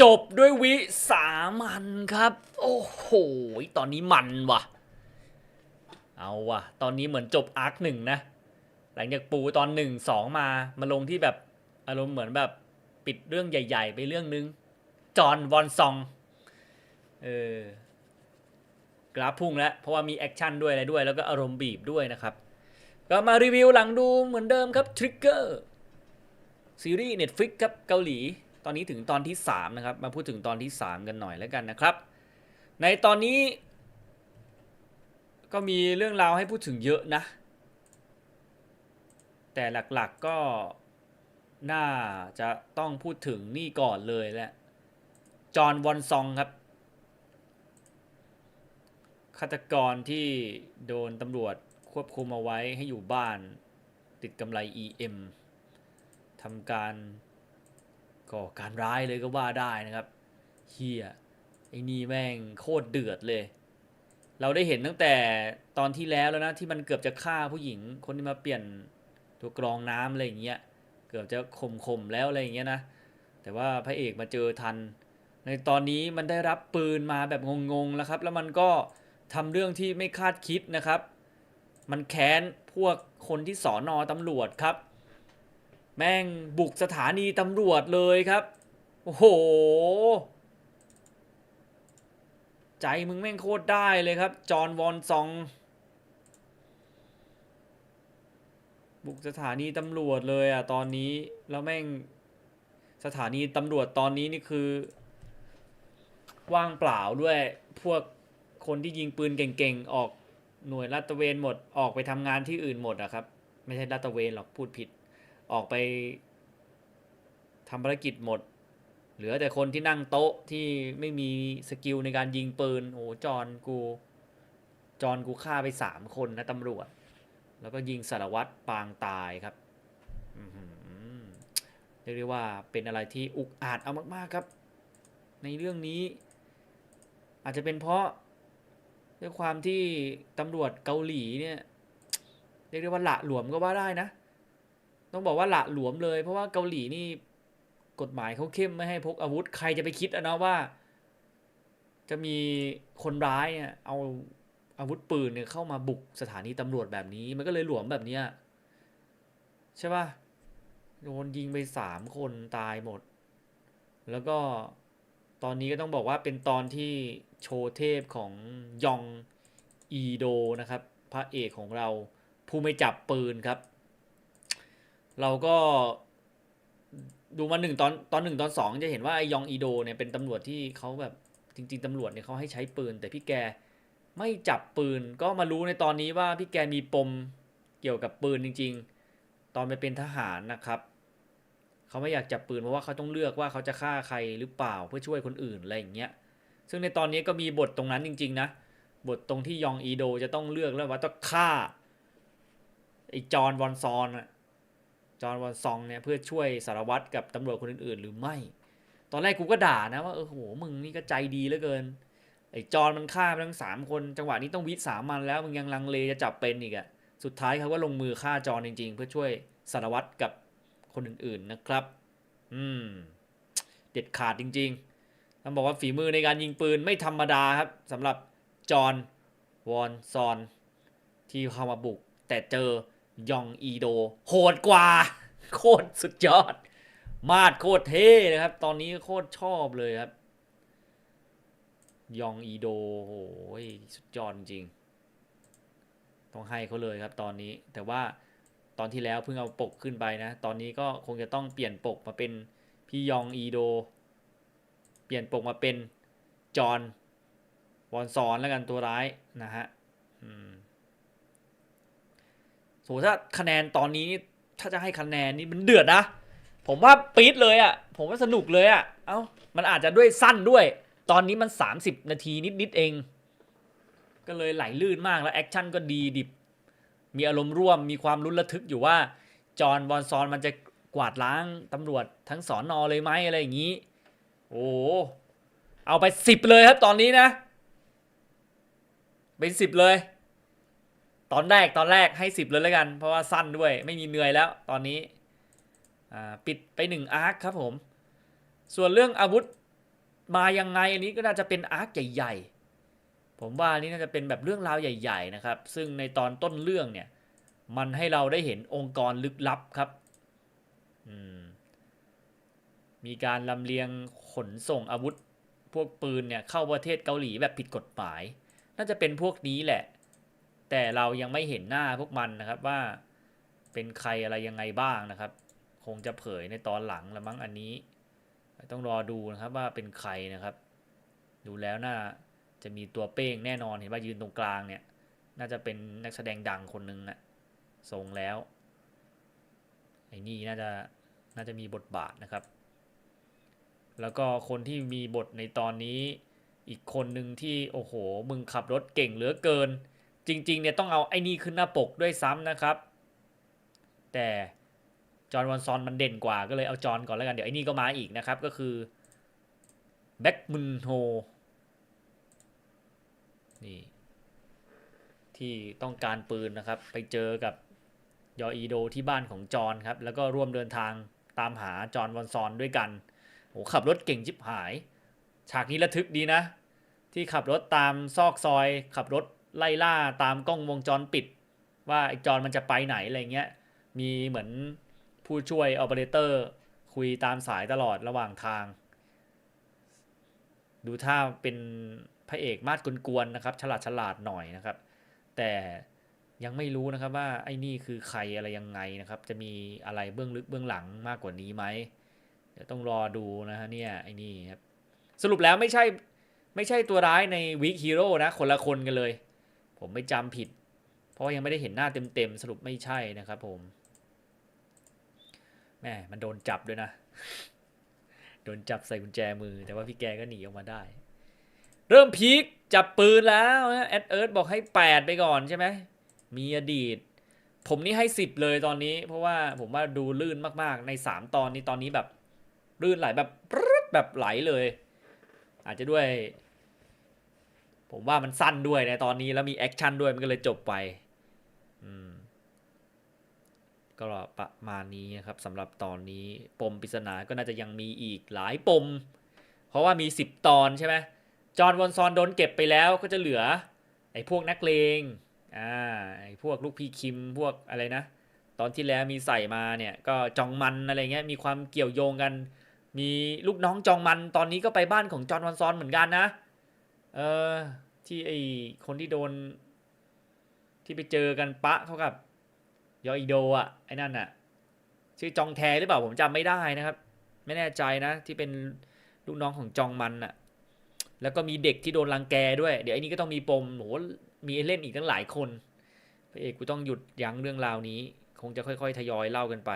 จบด้วยวิสามันครับ โอ้โห ตอนนี้มันว่ะ เอาว่ะ ตอนนี้เหมือนจบอาร์คหนึ่งนะ หลังจากปูตอนหนึ่งสองมา มาลงที่แบบอารมณ์เหมือนแบบปิดเรื่องใหญ่ ๆ ไปเรื่องนึง จอห์นวอนซอง เออ กราฟพุ่งแล้ว เพราะว่ามีแอคชั่นด้วยอะไรด้วย แล้วก็อารมณ์บีบด้วยนะครับ ก็มารีวิวหลังดูเหมือนเดิมครับ Trigger ซีรีส์ Netflix ครับเกาหลี ตอนนี้ถึงตอนที่ 3 นะครับ มาพูดถึงตอนที่ 3 กันหน่อยแล้วกันนะครับ ในตอนนี้ ก็มีเรื่องราวให้พูดถึงเยอะนะ แต่หลักๆก็น่าจะต้องพูดถึงนี่ก่อนเลยแหละจอห์นวอนซองครับฆาตกรที่โดนตำรวจควบคุมเอาไว้ให้อยู่บ้านติดกำไร EM ทำการ ก่อการร้ายเลยก็ว่าได้นะครับเฮียไอ้นี่แม่งโคตรเดือดเลย เราได้เห็นตั้งแต่ตอนที่แล้วแล้วนะที่มันเกือบจะฆ่าผู้หญิง คนที่มาเปลี่ยนตัวกรองน้ำอะไรอย่างเงี้ยเกือบจะข่มๆแล้วอะไรอย่างเงี้ยนะแต่ว่าพระเอกมาเจอทัน ในตอนนี้มันได้รับปืนมาแบบงงๆแล้วครับ แล้วมันก็ทำเรื่องที่ไม่คาดคิดนะครับ มันแค้นพวกคนที่สอนอตำรวจครับ แม่งบุกสถานีตำรวจเลยครับ โอ้โห ใจมึงแม่งโคตรได้เลยครับ จอห์นวอนซอง บุกสถานีตำรวจเลยอะตอนนี้ แล้วแม่งสถานีตำรวจตอนนี้นี่คือ ว่างเปล่าด้วย พวกคนที่ยิงปืนเก่งๆ ออกหน่วยลาดตระเวนหมด ออกไปทำงานที่อื่นหมดอะครับ ไม่ใช่ลาดตระเวนหรอกพูดผิด ออกไปทำภารกิจหมด เหลือแต่คนที่นั่งโต๊ะที่ไม่มีสกิลในการยิงปืนโอ้จอนกู จอนกูฆ่าไปสามคนนะตำรวจ แล้วก็ยิงสารวัตรปางตายครับเรียกได้ว่าเป็นอะไรที่อุกอาจเอามาก ๆครับ ในเรื่องนี้ อาจจะเป็นเพราะด้วยความที่ตำรวจเกาหลีเนี่ยเรียกได้ว่าหละหลวมก็ว่าได้นะ ต้องบอกว่าหละหลวมเลย เพราะว่าเกาหลีนี่กฎหมายเขาเข้มไม่ให้พกอาวุธ ใครจะไปคิดอะนะว่า จะมีคนร้ายเนี่ยเอาอาวุธปืนเนี่ยเข้ามาบุกสถานีตำรวจแบบนี้ มันก็เลยหลวมแบบเนี้ยใช่ป่ะโดนยิงไปสามคนตายหมด แล้วก็ตอนนี้ก็ต้องบอกว่าเป็นตอนที่โชว์เทพของยองอีโดนะครับ พระเอกของเราผู้ไม่จับปืนครับ เราก็ดูมาหนึ่งตอนตอนหนึ่งตอนสองจะเห็นว่าไอยองอีโดเนี่ยเป็นตำรวจที่เขาแบบจริง ๆตำรวจเนี่ยเขาให้ใช้ปืน แต่พี่แกไม่จับปืนก็มารู้ในตอนนี้ว่าพี่แกมีปมเกี่ยวกับปืนจริง ๆ ตอนไปเป็นทหารนะครับเขาไม่อยากจับปืนเพราะว่าเขาต้องเลือกว่าเขาจะฆ่าใครหรือเปล่าเพื่อช่วยคนอื่นอะไรอย่างเงี้ยซึ่งในตอนนี้ก็มีบทตรงนั้นจริง ๆ นะ บทตรงที่ยองอีโดจะต้องเลือกแล้วว่าต้องฆ่าไอ้จอห์นวอนซอนอะ จอห์นวอนซองเนี่ยเพื่อช่วยสารวัตรกับตำรวจคนอื่น ๆ หรือไม่ ตอนแรกกูก็ด่านะว่าเออโหมึงนี่ก็ใจดีเหลือเกินไอ้จอห์นมันฆ่าไปทั้งสามคนจังหวะนี้ต้องวิสามันแล้วมึงยังลังเลจะจับเป็นอีกอะสุดท้ายเขาก็ลงมือฆ่าจอห์นจริง ๆ เพื่อช่วยสารวัตรกับคนอื่นๆนะครับ อืม เด็ดขาดจริงๆต้องบอกว่าฝีมือในการยิงปืนไม่ธรรมดาครับสำหรับจอห์นวอนซอน ที่เข้ามาบุก แต่เจอ ยองอีโด โหดกว่า โคตรสุดยอด มาดโคตรเท่เลยครับ ตอนนี้โคตรชอบเลยครับ ยองอีโดโหยสุดยอดจริง ต้องให้เขาเลยครับตอนนี้ แต่ว่าตอนที่แล้วเพิ่งเอาปกขึ้นไปนะ ตอนนี้ก็คงจะต้องเปลี่ยนปกมาเป็นพี่ยองอีโด เปลี่ยนปกมาเป็นจอห์นวอนซอนแล้วกันตัวร้ายนะฮะ อืม โหถ้าคะแนนตอนนี้ถ้าจะให้คะแนนนี่มันเดือดนะ ผมว่าปี๊ดเลยอะ่ะ ผมว่าสนุกเลยอะ่ะ เอ้า มันอาจจะด้วยสั้นด้วย ตอนนี้มัน 30 นาทีนิดๆเอง ก็เลยไหลลื่นมากแล้วแอคชั่นก็ดีดิบ มีอารมณ์ร่วม มีความลุ้นระทึกอยู่ว่า จอห์นวอนซอนมันจะกวาดล้างตำรวจทั้งสอนอเลยไหมอะไรอย่างนี้ โอ้เอาไปสิบเลยครับตอนนี้นะ เป็นสิบเลย ตอนแรกตอนแรกให้สิบเลยแล้วกัน เพราะว่าสั้นด้วยไม่มีเหนื่อยแล้วตอนนี้ปิดไปหนึ่งอาร์คครับผม ส่วนเรื่องอาวุธมายังไงอันนี้ก็น่าจะเป็นอาร์คใหญ่ ๆ ผมว่านี่น่าจะเป็นแบบเรื่องราวใหญ่ ๆ นะครับ ซึ่งในตอนต้นเรื่องเนี่ยมันให้เราได้เห็นองค์กรลึกลับครับมมีการลำเลียงขนส่งอาวุธ พวกปืนเนี่ยเข้าประเทศเกาหลีแบบผิดกฎหมาย น่าจะเป็นพวกนี้แหละ แต่เรายังไม่เห็นหน้าพวกมันนะครับว่าเป็นใครอะไรยังไงบ้างนะครับ คงจะเผยในตอนหลังละมั้งอันนี้ ต้องรอดูนะครับว่าเป็นใครนะครับ ดูแล้วน่าจะมีตัวเป้งแน่นอนเห็นว่ายืนตรงกลางเนี่ย น่าจะเป็นนักแสดงดังคนหนึ่งอะทรงแล้วไอ้นี่น่าจะน่าจะมีบทบาทนะครับ แล้วก็คนที่มีบทในตอนนี้อีกคนหนึ่งที่โอ้โห มึงขับรถเก่งเหลือเกิน จริงๆเนี่ยต้องเอาไอ้นี่ขึ้นหน้าปกด้วยซ้ำนะครับ แต่จอห์นวอนซอนมันเด่นกว่าก็เลยเอาจอห์นก่อนแล้วกันเดี๋ยวไอ้นี่ก็มาอีกนะครับ ก็คือแบ็กมุนโฮนี่ที่ต้องการปืนนะครับ ไปเจอกับยออีโดที่บ้านของจอห์นครับ แล้วก็ร่วมเดินทางตามหาจอห์นวอนซอนด้วยกันโหขับรถเก่งชิบหาย ฉากนี้ระทึกดีนะ ที่ขับรถตามซอกซอย ขับรถ ไล่ล่าตามกล้องวงจรปิด ว่าไอ้จอนมันจะไปไหนอะไรเงี้ย มีเหมือนผู้ช่วยออเปอเรเตอร์ คุยตามสายตลอดระหว่างทาง ดูท่าเป็นพระเอกมาดกวนๆนะครับ ฉลาดฉลาดหน่อยนะครับ แต่ยังไม่รู้นะครับว่าไอ้นี่คือใครอะไรยังไงนะครับ จะมีอะไรเบื้องลึกเบื้องหลังมากกว่านี้ไหมเดี๋ยวต้องรอดูนะฮะเนี่ยไอ้นี่ครับสรุปแล้วไม่ใช่ไม่ใช่ตัวร้ายในวิกฮีโร่นะ คนละคนกันเลย ผมไม่จำผิด เพราะยังไม่ได้เห็นหน้าเต็มๆสรุปไม่ใช่นะครับผมแม่มันโดนจับด้วยนะ โดนจับใส่กุญแจมือ แต่ว่าพี่แกก็หนีออกมาได้ เริ่มพีคจับปืนแล้วนะแอดเอิร์ธบอกให้ 8 ไปก่อนใช่ไหม มีอดีต ผมนี่ให้ 10 เลยตอนนี้ เพราะว่าผมว่าดูลื่นมากๆ ใน 3 ตอนนี้ตอนนี้แบบ ลื่นไหลแบบแบบไหลเลย อาจจะด้วย ผมว่ามันสั้นด้วยในตอนนี้แล้วมีแอคชั่นด้วยมันก็เลยจบไปอืมก็ประมาณนี้นะครับสำหรับตอนนี้ปมปริศนาก็น่าจะยังมีอีกหลายปม เพราะว่ามี 10 ตอนใช่ไหมจอห์นวอนซอนโดนเก็บไปแล้วก็จะเหลือ ไอ้พวกนักเลงอ่าไอ้พวกลูกพี่คิมพวกอะไรนะ ตอนที่แล้วมีใส่มาเนี่ยก็จองมันอะไรเงี้ยมีความเกี่ยวโยงกัน มีลูกน้องจองมันตอนนี้ก็ไปบ้านของจอห์นวอนซอนเหมือนกันนะ เออ ที่ไอคนที่โดน ที่ไปเจอกันปะเขากับ ยออีโดอะไอ้นั่นอะ ชื่อจองแทหรือเปล่าผมจำไม่ได้นะครับ ไม่แน่ใจนะ ที่เป็นลูกน้องของจองมันอะ แล้วก็มีเด็กที่โดนรังแกด้วย เดี๋ยวไอ้นี้ก็ต้องมีปมโหมีเล่นอีกตั้งหลายคนพระเอกกูต้องหยุดยั้งเรื่องราวนี้ คงจะค่อยๆ ทยอยเล่ากันไป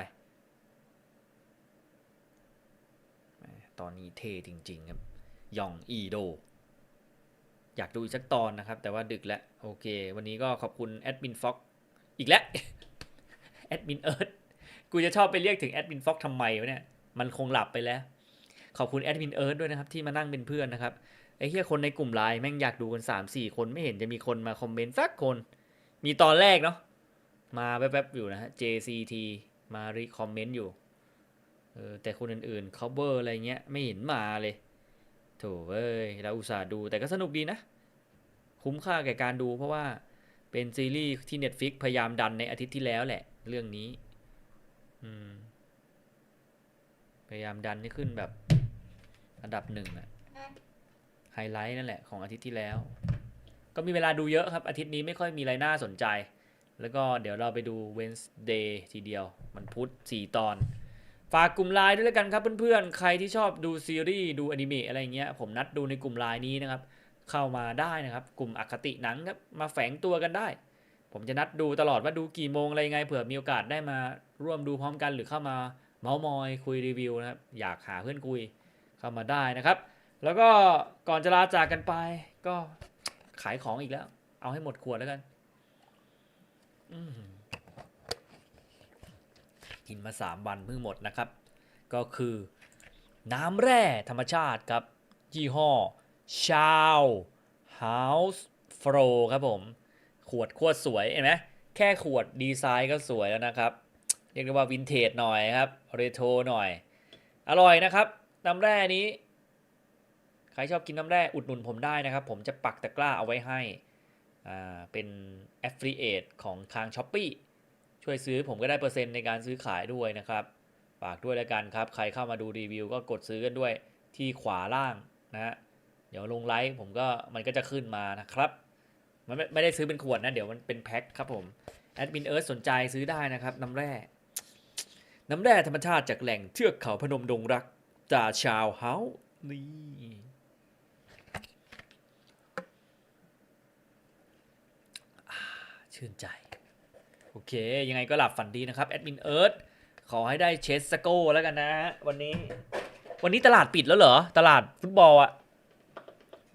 ตอนนี้เทจริง ๆ ครับยองอีโด อยากดูอีกสักตอนนะครับ แต่ว่าดึกแล้วโอเค วันนี้ก็ขอบคุณแอดมินฟ็อกอีกแล้วแอดมินเอิร์ธกูจะชอบไปเรียกถึงแอดมินฟ็อกทำไมวะเนี่ยมันคงหลับไปแล้ว ขอบคุณแอดมินเอิร์ธด้วยนะครับที่มานั่งเป็นเพื่อนนะครับไอ้เหี้ยคนในกลุ่มไลน์แม่งอยากดูกันสามสี่คนไม่เห็นจะมีคนมาคอมเมนต์สักคน มีตอนแรกเนาะมาแป๊บๆอยู่นะฮะ JCT มารีคอมเมนต์อยู่เออแต่คนอื่นๆ cover อะไรเงี้ยไม่เห็นมาเลย โถเอ้ยเราอุตส่าห์ดูแต่ก็สนุกดีนะ คุ้มค่าแก่การดูเพราะว่าเป็นซีรีส์ที่ Netflix พยายามดันในอาทิตย์ที่แล้วแหละ เรื่องนี้อืมพยายามดันให้ขึ้นแบบ อันดับหนึ่งอะไฮไลท์นั่นแหละของอาทิตย์ที่แล้ว ก็มีเวลาดูเยอะครับ อาทิตย์นี้ไม่ค่อยมีอะไรน่าสนใจ แล้วก็เดี๋ยวเราไปดู Wednesday ทีเดียว มันพุธสี่ตอน ฝากกลุ่มไลน์ด้วยแล้วกันครับเพื่อนๆ ใครที่ชอบดูซีรีส์ดูอนิเมะอะไรเงี้ย ผมนัดดูในกลุ่มไลน์นี้นะครับ เข้ามาได้นะครับ กลุ่มอคติหนังครับ มาแฝงตัวกันได้ ผมจะนัดดูตลอดว่าดูกี่โมงอะไรงไง เผื่อมีโอกาสได้มาร่วมดูพร้อมกัน หรือเข้ามาเมาส์มอยคุยรีวิวนะครับ อยากหาเพื่อนคุยเข้ามาได้นะครับ แล้วก็ก่อนจะลาจากกันไป ก็ขายของอีกแล้ว เอาให้หมดขวดแล้วกัน อืม กินมา 3 วันเพิ่งหมดนะครับ ก็คือน้ำแร่ธรรมชาติครับ ยี่ห้อชาวเฮาส์โฟรครับผม ขวดขวดสวยเห็นไหมแค่ขวดดีไซน์ก็สวยแล้วนะครับ เรียกได้ว่าวินเทจหน่อยครับเรโทรหน่อย อร่อยนะครับ น้ำแร่นี้ ใครชอบกินน้ำแร่อุดหนุนผมได้นะครับ ผมจะปักตะกร้าเอาไว้ให้ อ่า เป็น affiliate ของทาง s h อ p e e ช่วยซื้อผมก็ได้เปอร์เซ็นต์ในการซื้อขายด้วยนะครับฝากด้วยแล้วกันครับ ใครเข้ามาดูรีวิวก็กดซื้อกันด้วยที่ขวาล่างนะฮะเดี๋ยวลงไลฟ์ผมก็มันก็จะขึ้นมานะครับ มันไม่ไม่ได้ซื้อเป็นขวดนะ เดี๋ยวมันเป็นแพ็คครับผมแอดมินเอิร์ธสนใจซื้อได้นะครับ น้ำแร่ น้ำแร่ธรรมชาติจากแหล่งเทือกเขาพนมดงรักจากชาวเฮานี่ชื่นใจ โอเค ยังไงก็หลับฝันดีนะครับแอดมินเอิร์ธขอให้ได้เชสสโก้แล้วกันนะวันนี้ วันนี้ตลาดปิดแล้วเหรอ ตลาดฟุตบอลอะ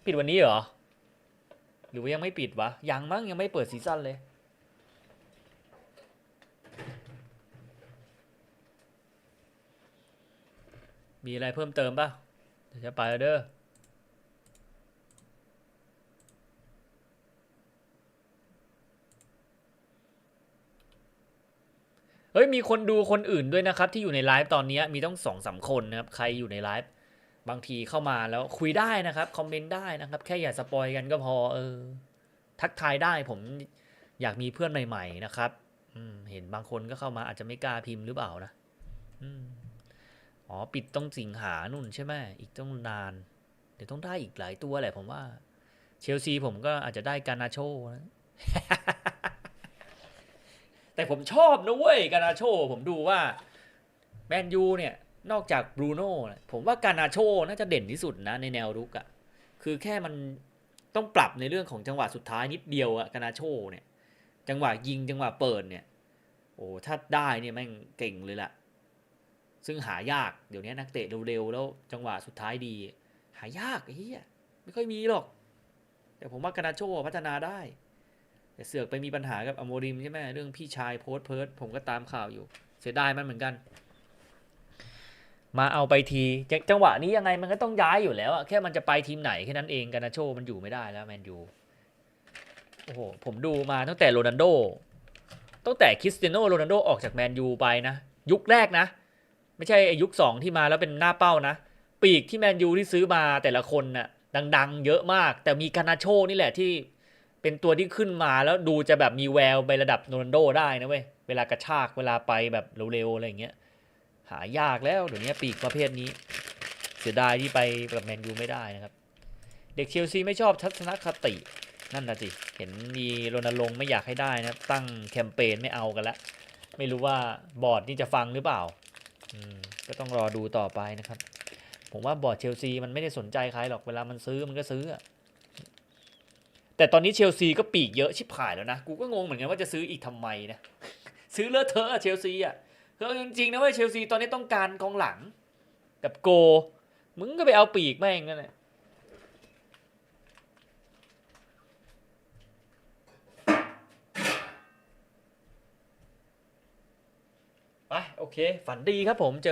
ปิดวันนี้เหรอ หรือว่ายังไม่ปิดวะ ยังมั้งยังไม่เปิดซีซั่นเลยมีอะไรเพิ่มเติมป่ะเดี๋ยวจะไปเด้อ เฮ้ยมีคนดูคนอื่นด้วยนะครับ ที่อยู่ในไลฟ์ตอนนี้มีต้องสองสามคนนะครับ ใครอยู่ในไลฟ์บางทีเข้ามาแล้วคุยได้นะครับ คอมเมนต์ได้นะครับ แค่อย่าสปอยกันก็พอเออ ทักทายได้ผมอยากมีเพื่อนใหม่ ๆ นะครับอืเห็นบางคนก็เข้ามาอาจจะไม่กล้าพิมพ์หรือเปล่านะอ๋อปิดต้องสิงหานุ่นใช่ไหมอีกต้องนาน เดี๋ยวต้องได้อีกหลายตัวแหละผมว่า เชลซีผมก็อาจจะได้การนาโชนะ แต่ผมชอบนะเว้ยกานาโช ผมดูว่าแมนยูเนี่ย นอกจากบรูโน่ผมว่ากานาโชน่าจะเด่นที่สุดนะในแนวรุกอะ่ะคือแค่มันต้องปรับในเรื่องของจังหวะสุดท้ายนิดเดียวอะกานาโชเนี่ย จังหวะยิงจังหวะเปิดเนี่ย โอ้ถ้าได้เนี่ยแม่งเก่งเลยล่ะ ซึ่งหายากเดี๋ยวนี้นักเตะเร็วๆแล้วจังหวะสุดท้ายดี หายากไอ้เหี้ยไม่ค่อยมีหรอก แต่ผมว่ากานาโชพัฒนาได้ แต่เสือกไปมีปัญหากับอโมริมใช่ไหมเรื่องพี่ชายโพสเพิร์ดผมก็ตามข่าวอยู่ เสียดายมันเหมือนกัน มาเอาไปทีจจังหวะนี้ยังไงมันก็ต้องย้ายอยู่แล้วอะแค่มันจะไปทีมไหนแค่นั้นเองกานาโชมันอยู่ไม่ได้แล้วแมนยูโอ้โหผมดูมาตั้งแต่โรนัลโดตั้งแต่คริสเตียโนโรนัลโดออกจากแมนยูไปนะ ยุคแรกนะ ไม่ใช่อ้ยุคสองที่มาแล้วเป็นหน้าเป้านะ ปีกที่แมนยูที่ซื้อมาแต่ละคนน่ะดัง ๆ เยอะมาก แต่มีกานาโชนี่แหละที่ เป็นตัวที่ขึ้นมาแล้วดูจะแบบมีแววไประดับโรนัลโดได้นะเว้ย เวลากระชากเวลาไปแบบเร็วๆอะไรอย่างเงี้ย หายากแล้วเดี๋ยวนี้ปีกประเภทนี้ เสียดายที่ไปกับแมนยูไม่ได้นะครับ เด็กเชลซีไม่ชอบทัศนคตินั่นนะสิเห็นมีรณรงค์ไม่อยากให้ได้นะ ตั้งแคมเปญไม่เอากันละ ไม่รู้ว่าบอร์ดนี่จะฟังหรือเปล่าก็ต้องรอดูต่อไปนะครับ ผมว่าบอร์ดเชลซีมันไม่ได้สนใจใครหรอกเวลามันซื้อมันก็ซื้ออะ แต่ตอนนี้เชลซีก็ปีกเยอะชิบหายแล้วนะ กูก็งงเหมือนกันว่าจะซื้ออีกทำไมนะ ซื้อเลอะเทอะอะเชลซีอะคืออจริงๆนะเว่าเชลซีตอนนี้ต้องการกองหลัง กับโก มึงก็ไปเอาปีกแม่งนั่นแหละไปโอเค ฝันดีครับผมเจอ